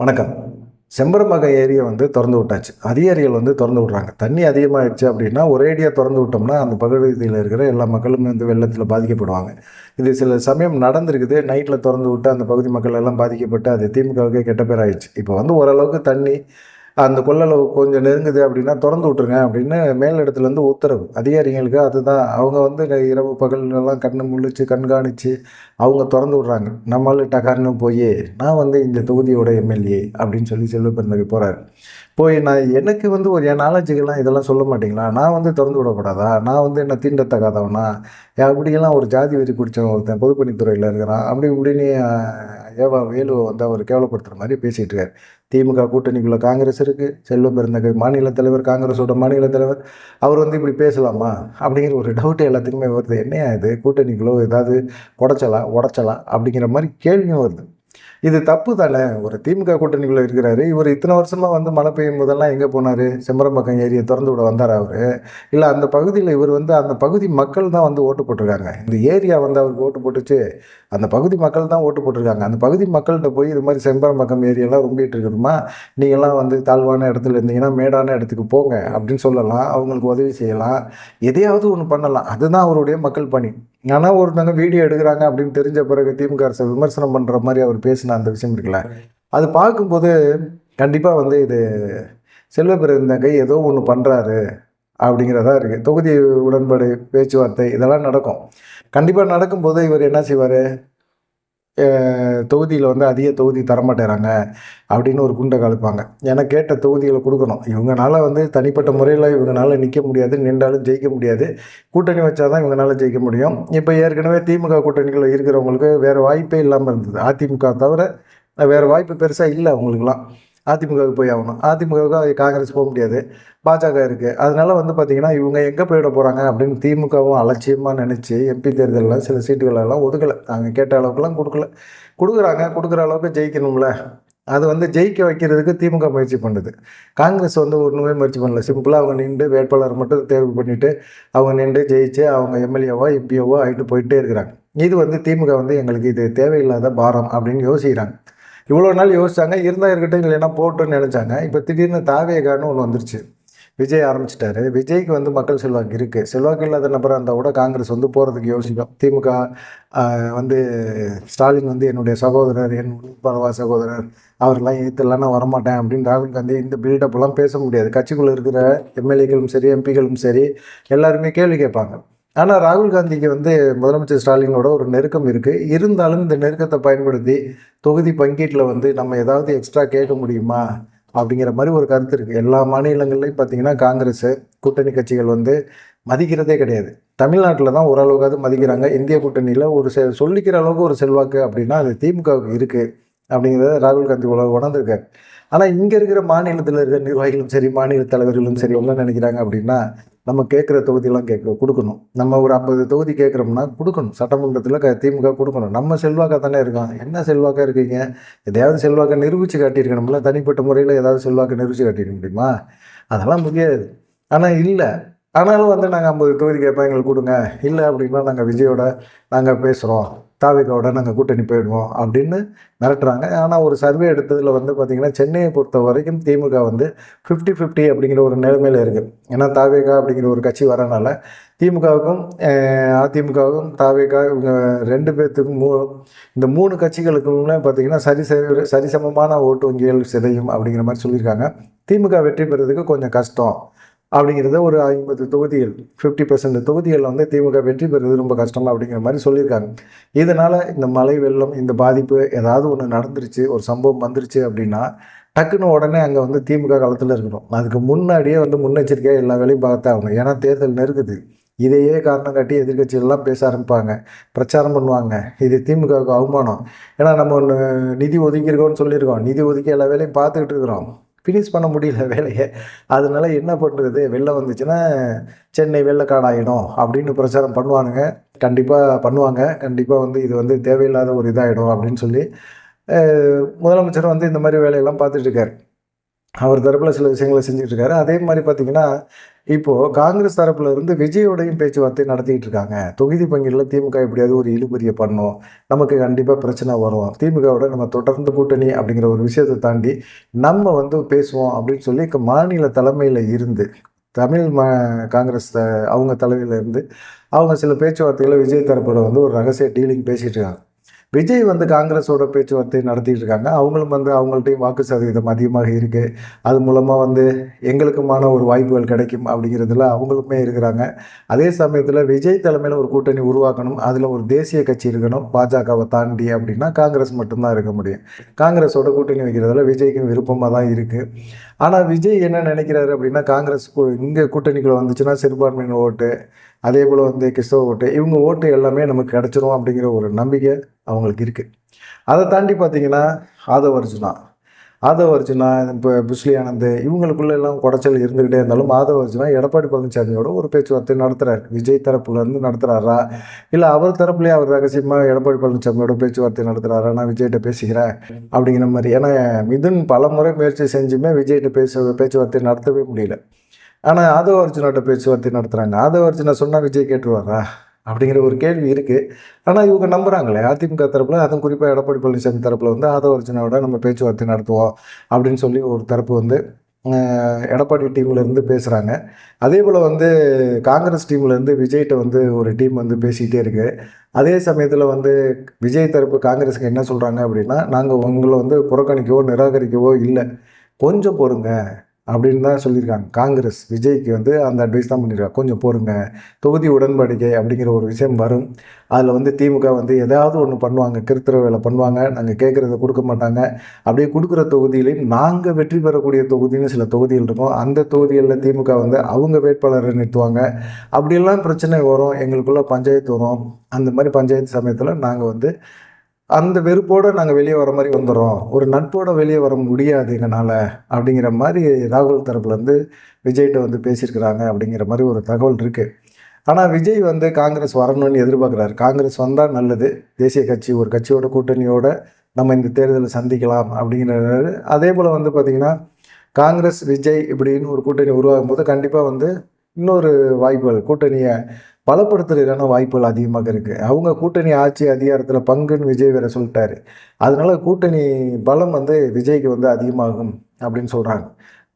வணக்கம். செம்பரம்பாக்கம் ஏரியை வந்து திறந்து விட்டாச்சு. அதிகாரிகள் வந்து திறந்து விட்றாங்க. தண்ணி அதிகமாகிடுச்சு அப்படின்னா ஒரேடியாக திறந்து விட்டோம்னா அந்த பகுதியில் இருக்கிற எல்லா மக்களும் வந்து வெள்ளத்தில் பாதிக்கப்படுவாங்க. இது சில சமயம் நடந்திருக்குது. நைட்டில் திறந்து விட்டு அந்த பகுதி மக்கள் எல்லாம் பாதிக்கப்பட்டு அது திமுகவுக்கே கெட்ட பேர் ஆயிடுச்சு இப்போ வந்து ஓரளவுக்கு தண்ணி அந்த கொள்ளளவு கொஞ்சம் நெருங்குது அப்படின்னா திறந்து விட்ருங்க அப்படின்னு மேல் இடத்துலேருந்து உத்தரவு. அதிகாரிகளுக்கு அதுதான். அவங்க வந்து இரவு பகல்லாம் கண்ணு முழிச்சு கண்காணித்து அவங்க திறந்து விட்றாங்க. நம்மளால் டகார்னு போய் நான் வந்து இந்த தொகுதியோட எம்எல்ஏ அப்படின்னு சொல்லி செல்வ பெருந்தகை போகிறாரு போய் நான் எனக்கு வந்து ஒரு என் நாலேஜுக்கெல்லாம் இதெல்லாம் சொல்ல மாட்டீங்களா? நான் வந்து திறந்து விடக்கூடாதா? நான் வந்து என்ன தீண்டத்தகாதவனா? அப்படியெல்லாம் ஒரு ஜாதி வெறி குடித்தவன் ஒருத்தன் பொதுப்பணித்துறையில் இருக்கிறான். அப்படி இப்படின்னு ஏவா வேலுவை வந்து அவர் கேவலப்படுத்துகிற மாதிரி பேசிகிட்டு இருக்காரு. திமுக கூட்டணிக்குள்ளே காங்கிரஸ் இருக்குது செல்வம் பெருந்தகை மாநில தலைவர் காங்கிரஸோட மாநில தலைவர். அவர் வந்து இப்படி பேசலாமா? அப்படிங்கிற ஒரு டவுட் எல்லாத்துக்குமே வருது. என்னையா இது? கூட்டணிக்குள்ளே ஏதாவது உடச்சலா? உடச்சலா? அப்படிங்கிற மாதிரி கேள்வியும் வருது. இது தப்பு தானே? ஒரு திமுக கூட்டணிக்குள்ளே இருக்கிறாரு. இவர் இத்தனை வருஷமாக வந்து மழை பெய்யும் போதெல்லாம் எங்கே போனார்? செம்பரம்பக்கம் ஏரியை திறந்து விட வந்தார் அவர்? இல்லை அந்த பகுதியில் இவர் வந்து அந்த பகுதி மக்கள் தான் வந்து ஓட்டு போட்டிருக்காங்க. இந்த ஏரியா வந்து அவருக்கு ஓட்டு போட்டுச்சு. அந்த பகுதி மக்கள் தான் ஓட்டு போட்டிருக்காங்க. அந்த பகுதி மக்கள்கிட்ட போய் இது மாதிரி செம்பரம்பக்கம் ஏரியெல்லாம் ரொம்பிட்டு இருக்குதுமா நீங்கள்லாம் வந்து தாழ்வான இடத்துல இருந்தீங்கன்னா மேடான இடத்துக்கு போங்க அப்படின்னு சொல்லலாம். அவங்களுக்கு உதவி செய்யலாம். எதையாவது ஒன்று பண்ணலாம். அதுதான் அவருடைய மக்கள் பணி. ஆனால் ஒருத்தவங்க வீடியோ எடுக்கிறாங்க அப்படின்னு தெரிஞ்ச பிறகு திமுக அரசை விமர்சனம் பண்ணுற மாதிரி அவர் பேசின அந்த விஷயம் இருக்குல்ல? அது பார்க்கும்போது கண்டிப்பாக வந்து இது செல்வ பிறந்தகை ஏதோ ஒன்று பண்ணுறாரு அப்படிங்கிறதா இருக்குது தொகுதி உடன்பாடு பேச்சுவார்த்தை இதெல்லாம் நடக்கும். கண்டிப்பாக நடக்கும்போது இவர் என்ன செய்வார்? தொகுதியில் வந்து அதிக தொகுதி தரமாட்டேறாங்க அப்படின்னு ஒரு குண்டை கலப்பாங்க. ஏன்னா கேட்ட தொகுதிகளை கொடுக்கணும். இவங்கனால வந்து தனிப்பட்ட முறையில் இவங்கனால நிற்க முடியாது நின்றாலும் ஜெயிக்க முடியாது. கூட்டணி வச்சா தான் இவங்களால ஜெயிக்க முடியும். இப்போ ஏற்கனவே திமுக கூட்டணிகளில் இருக்கிறவங்களுக்கு வேறு வாய்ப்பே இல்லாமல் இருந்தது. அதிமுக தவிர வேறு வாய்ப்பு பெருசாக இல்லை அவங்களுக்குலாம் அதிமுகவுக்கு போய் ஆகணும். அதிமுகவுக்கு காங்கிரஸ் போக முடியாது. பாஜக இருக்குது அதனால வந்து பார்த்திங்கன்னா இவங்க எங்கே போயிட போகிறாங்க அப்படின்னு திமுகவும் அலட்சியமாக நினச்சி எம்பி தேர்தலில் சில சீட்டுகளெல்லாம் ஒதுக்கலை. அவங்க கேட்ட அளவுக்குலாம் கொடுக்கல. கொடுக்குறாங்க. கொடுக்குற அளவுக்கு ஜெயிக்கணும்ல. அது வந்து ஜெயிக்க வைக்கிறதுக்கு திமுக முயற்சி பண்ணுது. காங்கிரஸ் வந்து ஒன்றுமே முயற்சி பண்ணல. சிம்பிளாக அவங்க நின்று வேட்பாளர் மட்டும் தேர்வு பண்ணிவிட்டு அவங்க நின்று ஜெயிச்சு அவங்க எம்எல்ஏவோ எம்பிஓவோ ஆகிட்டு போயிட்டே இருக்கிறாங்க. இது வந்து திமுக வந்து எங்களுக்கு இது தேவையில்லாத பாரம் அப்படின்னு யோசிக்கிறாங்க. இவ்வளோ நாள் யோசிச்சாங்க இருந்தால் இருக்கட்டும் இல்லைன்னா போட்டுன்னு நினச்சாங்க. இப்போ திடீர்னு தாவேகான்னு ஒன்று வந்துருச்சு. விஜய் ஆரம்பிச்சிட்டாரு. விஜய்க்கு வந்து மக்கள் செல்வாக்கு இருக்குது செல்வாக்கு இல்லாத நபராக இருந்தால் கூட காங்கிரஸ் வந்து போகிறதுக்கு யோசிக்கும். திமுக வந்து ஸ்டாலின் வந்து என்னுடைய சகோதரர் என் பரவா சகோதரர் அவரெல்லாம் ஏற்றுலாம் நான் வரமாட்டேன் அப்படின்னு ராகுல் காந்தி இந்த பில்டப்லாம் பேச முடியாது. கட்சிக்குள்ளே இருக்கிற எம்எல்ஏக்களும் சரி எம்பிகளும் சரி எல்லாருமே கேள்வி கேட்பாங்க. ஆனால் ராகுல் காந்திக்கு வந்து முதலமைச்சர் ஸ்டாலினோட ஒரு நெருக்கம் இருக்குது இருந்தாலும் இந்த நெருக்கத்தை பயன்படுத்தி தொகுதி பங்கீட்டில் வந்து நம்ம ஏதாவது எக்ஸ்ட்ரா கேட்க முடியுமா? அப்படிங்கிற மாதிரி ஒரு கருத்து இருக்குது எல்லா மாநிலங்கள்லையும் பார்த்தீங்கன்னா காங்கிரஸ் கூட்டணி கட்சிகள் வந்து மதிக்கிறதே கிடையாது. தமிழ்நாட்டில் தான் ஓரளவுக்காவது மதிக்கிறாங்க. இந்திய கூட்டணியில் ஒரு செ சொல்லிக்கிற அளவுக்கு ஒரு செல்வாக்கு அப்படின்னா அது திமுகவுக்கு இருக்குது அப்படிங்கிறத ராகுல் காந்தி உலக உணர்ந்திருக்காரு. ஆனால் இங்கே இருக்கிற மாநிலத்தில் இருக்கிற நிர்வாகிகளும் சரி மாநில தலைவர்களும் சரி என்ன நினைக்கிறாங்க அப்படின்னா நம்ம கேட்குற தொகுதியெல்லாம் கேட்க கொடுக்கணும். நம்ம ஒரு ஐம்பது தொகுதி கேட்குறோம்னா கொடுக்கணும். சட்டமன்றத்தில் க திமுக கொடுக்கணும். நம்ம செல்வாக்காக தானே இருக்கோம் என்ன செல்வாக்காக இருக்கீங்க? எதையாவது செல்வாக்கை நிரூபித்து காட்டியிருக்கணும்ல. தனிப்பட்ட முறையில் ஏதாவது செல்வாக்கை நிரூபித்து காட்டியிருக்க முடியுமா? அதெல்லாம் முடியாது. ஆனால் இல்லை. ஆனாலும் வந்து நாங்கள் ஐம்பது தொகுதி கேட்போம். எங்களுக்கு கொடுங்க. இல்லை அப்படின்னா நாங்கள் விஜயோட நாங்கள் பேசுகிறோம் தாவிகாவோட நாங்கள் கூட்டணி போயிடுவோம் அப்படின்னு மிரட்டுறாங்க. ஆனால் ஒரு சர்வே எடுத்ததில் வந்து பார்த்திங்கன்னா சென்னையை பொறுத்த வரைக்கும் திமுக வந்து ஃபிஃப்டி ஃபிஃப்டி அப்படிங்கிற ஒரு நிலைமையில் இருக்குது ஏன்னா தாவேகா அப்படிங்கிற ஒரு கட்சி வரனால திமுகவுக்கும் அதிமுகவுக்கும் தாவேகா இவங்க ரெண்டு பேர்த்துக்கும் மூ இந்த மூணு கட்சிகளுக்குமே பார்த்திங்கன்னா சரி சரிசமமான ஓட்டு வங்கிகள் சிதையும் அப்படிங்கிற மாதிரி சொல்லியிருக்காங்க. திமுக வெற்றி பெறதுக்கு கொஞ்சம் கஷ்டம். அப்படிங்கிறத ஒரு ஐம்பது தொகுதிகள் ஃபிஃப்டி பர்சன்ட் தொகுதிகளில் வந்து திமுக வெற்றி பெறுவது ரொம்ப கஷ்டம் அப்படிங்கிற மாதிரி சொல்லியிருக்காங்க. இதனால் இந்த மழை வெள்ளம் இந்த பாதிப்பு ஏதாவது ஒன்று நடந்துருச்சு ஒரு சம்பவம் வந்துருச்சு அப்படின்னா டக்குன்னு உடனே அங்கே வந்து திமுக காலத்தில் இருக்கணும். அதுக்கு முன்னாடியே வந்து முன்னெச்சரிக்கையாக எல்லா வேலையும் பார்த்தாகணும். ஏன்னா தேர்தல் நெருக்குது இதையே காரணம் காட்டி எதிர்கட்சிகள்லாம் பேச ஆரம்பிப்பாங்க. பிரச்சாரம் பண்ணுவாங்க. இது திமுகவுக்கு அவமானம். ஏன்னா நம்ம ஒன்று நிதி ஒதுக்கியிருக்கோம்னு சொல்லியிருக்கோம். நிதி ஒதுக்கி எல்லா வேலையும் பார்த்துக்கிட்டு இருக்கிறோம். ஃபினிஷ் பண்ண முடியல வேலையை. அதனால என்ன பண்ணுறது வெளில வந்துச்சுன்னா சென்னை வெள்ளக்காடாயிடும் அப்படின்னு பிரச்சாரம் பண்ணுவானுங்க. கண்டிப்பாக பண்ணுவாங்க. கண்டிப்பாக வந்து இது வந்து தேவையில்லாத ஒரு இதாகிடும் அப்படின்னு சொல்லி முதலமைச்சர் வந்து இந்த மாதிரி வேலையெல்லாம் பார்த்துட்ருக்கார் அவர் தரப்பில் சில விஷயங்களை செஞ்சுட்டு இருக்காரு. அதே மாதிரி பார்த்தீங்கன்னா இப்போது காங்கிரஸ் தரப்பில் இருந்து விஜயோடையும் பேச்சுவார்த்தை நடத்திக்கிட்டு இருக்காங்க. தொகுதி பங்கில் திமுக எப்படியாவது ஒரு இழுபறியை பண்ணும். நமக்கு கண்டிப்பாக பிரச்சனை வரும். திமுகவோட நம்ம தொடர்ந்து கூட்டணி அப்படிங்கிற ஒரு விஷயத்தை தாண்டி நம்ம வந்து பேசுவோம் அப்படின்னு சொல்லி மாநில தலைமையில் இருந்து தமிழ் ம காங்கிரஸ் த- அவங்க தலைமையில் இருந்து அவங்க சில பேச்சுவார்த்தைகளை விஜய் தரப்பில் வந்து ஒரு ரகசிய டீலிங் பேசிகிட்டு இருக்காங்க. விஜய் வந்து காங்கிரஸோட பேச்சுவார்த்தை நடத்திட்டு இருக்காங்க. அவங்களும் வந்து அவங்கள்ட்டையும் வாக்கு சதவீதம் அதிகமாக இருக்குது அது மூலமாக வந்து எங்களுக்குமான ஒரு வாய்ப்புகள் கிடைக்கும் அப்படிங்கிறதுல அவங்களுமே இருக்கிறாங்க. அதே சமயத்தில் விஜய் தலைமையில் ஒரு கூட்டணி உருவாக்கணும். அதில் ஒரு தேசிய கட்சி இருக்கணும். பாஜகவை தாண்டி அப்படின்னா காங்கிரஸ் மட்டும்தான் இருக்க முடியும். காங்கிரஸோட கூட்டணி வைக்கிறதுல விஜய்க்கும் விருப்பமாக தான் இருக்குது ஆனால் விஜய் என்ன நினைக்கிறாரு அப்படின்னா காங்கிரஸ் இங்கே கூட்டணிக்குள்ள வந்துச்சுன்னா சிறுபான்மையின் ஓட்டு அதே போல் வந்து கிறிஸ்தவ ஓட்டு இவங்க ஓட்டு எல்லாமே நமக்கு கிடச்சிரும் அப்படிங்கிற ஒரு நம்பிக்கை அவங்களுக்கு இருக்குது அதை தாண்டி பார்த்தீங்கன்னா ஆதவ அர்ஜுனா ஆதவ அர்ஜுனா இப்போ புஸ்லி ஆனந்த் இவங்களுக்குள்ள எல்லாம் குடைச்சல் இருந்துக்கிட்டே இருந்தாலும் ஆதவ அர்ஜுனா எடப்பாடி பழனிசாமியோட ஒரு பேச்சுவார்த்தை நடத்துகிறார் விஜய் தரப்புலேருந்து நடத்துகிறாரா இல்லை அவர் தரப்புலேயே அவர் ரகசியமாக எடப்பாடி பழனிசாமியோட பேச்சுவார்த்தை நடத்துகிறாரா நான் விஜய்கிட்ட பேசிக்கிறேன் அப்படிங்கிற மாதிரி. ஏன்னா மிதுன் பல முறை முயற்சி செஞ்சுமே விஜய்கிட்ட பேச பேச்சுவார்த்தை நடத்தவே முடியல. ஆனால் ஆதவ அர்ஜுனாட்ட பேச்சுவார்த்தை நடத்துகிறாங்க ஆதவ அர்ஜுனா சொன்னால் விஜய் கேட்டுருவாரா? அப்படிங்கிற ஒரு கேள்வி இருக்குது ஆனால் இவங்க நம்புகிறாங்களே அதிமுக தரப்பில் அதுவும் குறிப்பாக எடப்பாடி பழனிசாமி தரப்பில் வந்து ஆதவ அர்ஜுனாவோட நம்ம பேச்சுவார்த்தை நடத்துவோம் அப்படின்னு சொல்லி ஒரு தரப்பு வந்து எடப்பாடி டீம்லேருந்து பேசுகிறாங்க அதே போல் வந்து காங்கிரஸ் டீம்லேருந்து விஜய்கிட்ட வந்து ஒரு டீம் வந்து பேசிக்கிட்டே இருக்குது அதே சமயத்தில் வந்து விஜய் தரப்பு காங்கிரஸுக்கு என்ன சொல்கிறாங்க அப்படின்னா நாங்கள் உங்களை வந்து புறக்கணிக்கவோ நிராகரிக்கவோ இல்லை. கொஞ்சம் பொறுங்க. அப்படின்னு தான் சொல்லியிருக்காங்க. காங்கிரஸ் விஜய்க்கு வந்து அந்த அட்வைஸ் தான் பண்ணியிருக்காங்க. கொஞ்சம் பொறுங்க தொகுதி உடன்படிக்கை அப்படிங்கிற ஒரு விஷயம் வரும். அதில் வந்து திமுக வந்து எதாவது ஒன்று பண்ணுவாங்க. கிருத்திர வேலை பண்ணுவாங்க. நாங்கள் கேட்குறத கொடுக்க மாட்டாங்க. அப்படியே கொடுக்குற தொகுதியிலையும் நாங்கள் வெற்றி பெறக்கூடிய தொகுதின்னு சில தொகுதிகள் இருக்கும். அந்த தொகுதிகளில் திமுக வந்து அவங்க வேட்பாளரை நிறுத்துவாங்க. அப்படியெல்லாம் பிரச்சனை வரும். எங்களுக்குள்ள பஞ்சாயத்து வரும். அந்த மாதிரி பஞ்சாயத்து சமயத்தில் நாங்கள் வந்து அந்த வெறுப்போடு நாங்கள் வெளியே வர மாதிரி வந்துடுறோம் ஒரு நட்போட வெளியே வர முடியாது எங்களால் அப்படிங்கிற மாதிரி ராகுல் தரப்புலேருந்து விஜய்கிட்ட வந்து பேசியிருக்கிறாங்க அப்படிங்கிற மாதிரி ஒரு தகவல் இருக்குது ஆனால் விஜய் வந்து காங்கிரஸ் வரணும்னு எதிர்பார்க்குறாரு. காங்கிரஸ் வந்தால் நல்லது. தேசிய கட்சி ஒரு கட்சியோட கூட்டணியோட நம்ம இந்த தேர்தலை சந்திக்கலாம் அப்படிங்கிறாரு. அதே போல் வந்து பார்த்திங்கன்னா காங்கிரஸ் விஜய் இப்படின்னு ஒரு கூட்டணி உருவாகும் போது கண்டிப்பாக வந்து இன்னொரு வாய்ப்புகள் கூட்டணியை பலப்படுத்துறதுக்கான வாய்ப்புகள் அதிகமாக இருக்குது அவங்க கூட்டணி ஆட்சி அதிகாரத்தில் பங்குன்னு விஜய் வேற சொல்லிட்டாரு. அதனால கூட்டணி பலம் வந்து விஜய்க்கு வந்து அதிகமாகும் அப்படின்னு சொல்கிறாங்க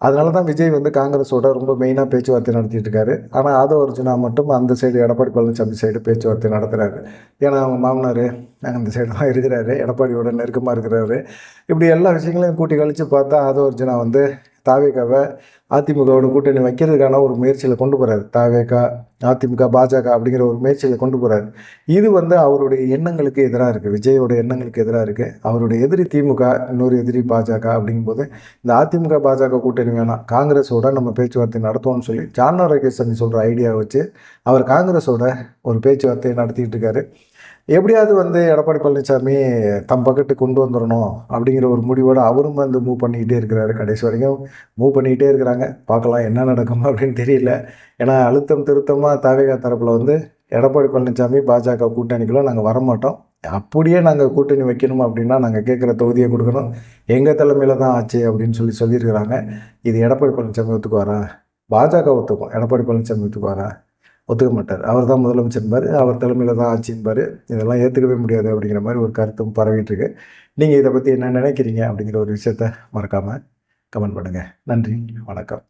அதனால தான் விஜய் வந்து காங்கிரஸோட ரொம்ப மெயினாக பேச்சுவார்த்தை நடத்திட்டு இருக்காரு. ஆனால் ஆதவ அர்ஜுனா மட்டும் அந்த சைடு எடப்பாடி பழனிசாமி சைடு பேச்சுவார்த்தை நடத்துகிறாரு ஏன்னா அவங்க மாமனார் அந்த சைடு தான் இருக்கிறாரு. எடப்பாடியோட நெருக்கமாக இருக்கிறாரு. இப்படி எல்லா விஷயங்களையும் கூட்டி கழித்து பார்த்தா ஆதவ அர்ஜுனா வந்து தாவேக்காவை அதிமுகவோட கூட்டணி வைக்கிறதுக்கான ஒரு முயற்சியில் கொண்டு போகிறாரு தாவேகா அதிமுக பாஜக அப்படிங்கிற ஒரு முயற்சியில் கொண்டு போகிறாரு இது வந்து அவருடைய எண்ணங்களுக்கு எதிராக இருக்குது விஜயோட எண்ணங்களுக்கு எதிராக இருக்குது அவருடைய எதிரி திமுக இன்னொரு எதிரி பாஜக அப்படிங்கும்போது இந்த அதிமுக பாஜக கூட்டணி வேணாம். காங்கிரஸோட நம்ம பேச்சுவார்த்தை நடத்துவோம்னு சொல்லி ஜானா ரகேசன் சொல்கிற ஐடியாவை வச்சு அவர் காங்கிரஸோட ஒரு பேச்சுவார்த்தையை நடத்திக்கிட்டு இருக்காரு. எப்படியாவது வந்து எடப்பாடி பழனிசாமி தம் பக்கத்து கொண்டு வந்துடணும் அப்படிங்கிற ஒரு முடிவோடு அவரும் வந்து மூவ் பண்ணிக்கிட்டே இருக்கிறாரு கடைசி வரைக்கும். மூவ் பண்ணிக்கிட்டே இருக்கிறாங்க. பார்க்கலாம் என்ன நடக்கும் அப்படின்னு தெரியல. ஏன்னா அழுத்தம் திருத்தமாக தாவேகா தரப்பில் வந்து எடப்பாடி பழனிசாமி பாஜக கூட்டணிக்குள்ளே நாங்கள் வரமாட்டோம். அப்படியே நாங்கள் கூட்டணி வைக்கணும் அப்படின்னா நாங்கள் கேட்குற தொகுதியை கொடுக்கணும். எங்கள் தலைமையில் தான் ஆச்சு அப்படின்னு சொல்லி சொல்லியிருக்கிறாங்க. இது எடப்பாடி பழனிசாமி ஒத்துக்குவாரா? பாஜக ஒத்துக்கும். எடப்பாடி பழனிசாமி ஒத்துக்குவாரா? ஒத்துக்க மாட்டார். அவர் தான் முதலமைச்சர்பார் அவர் தலைமையில் தான் ஆட்சின்பார் இதெல்லாம் ஏற்றுக்கவே முடியாது அப்படிங்கிற மாதிரி ஒரு கருத்தும் பரவிட்டுருக்கு நீங்கள் இதை பற்றி என்ன நினைக்கிறீங்க அப்படிங்கிற ஒரு விஷயத்த மறக்காமல் கமெண்ட் பண்ணுங்கள் நன்றி வணக்கம்.